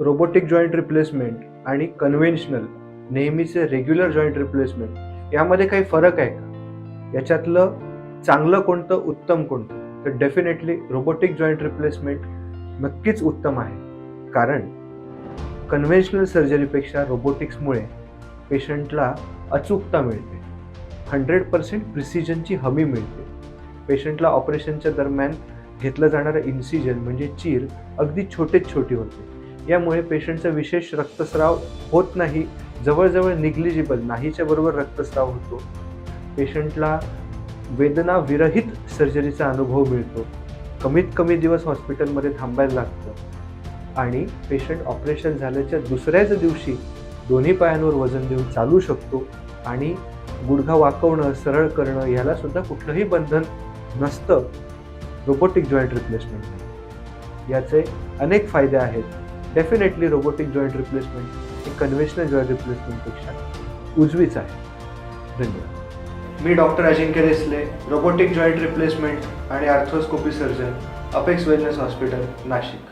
Robotic joint replacement आणि conventional नेहमीचे regular joint replacement यामध्ये काही फरक आहे का? याच्यातलं चांगलं कोणतं उत्तम कोणतं? तर डेफिनेटली रोबोटिक जॉईंट रिप्लेसमेंट नक्कीच उत्तम आहे. कारण कन्व्हेन्शनल सर्जरीपेक्षा रोबोटिक्समुळे पेशंटला अचूकता मिळते. हंड्रेड पर्सेंट प्रिसिजनची हमी मिळते. पेशंटला ऑपरेशनच्या दरम्यान घेतलं जाणारं इन्सिजन म्हणजे चीर अगदी छोटेच छोटी होते. यामुळे पेशंटचा विशेष रक्तस्राव होत नाही जवळजवळ निग्लिजिबल नाहीच्या बरोबर रक्तस्राव होतो. पेशंटला वेदना विरहित सर्जरीचा अनुभव मिळतो. कमीत कमी दिवस हॉस्पिटलमध्ये थांबायला लागतं. आणि पेशंट ऑपरेशन झाल्याच्या दुसऱ्याच दिवशी दोन्ही पायांवर वजन देऊन चालू शकतो आणि गुडघा वाकवणं सरळ करणं यालासुद्धा कुठलंही बंधन नसतं. रोबोटिक जॉईंट रिप्लेसमेंट याचे अनेक फायदे आहेत. डेफिनेटली रोबोटिक जॉईंट रिप्लेसमेंट हे कन्व्हेन्शनल जॉईंट रिप्लेसमेंटपेक्षा उजवीच आहे. धन्यवाद. मी doctor Ajinkya Resle robotic joint replacement आणि arthroscopy surgeon Apex Wellness hospital Nashik.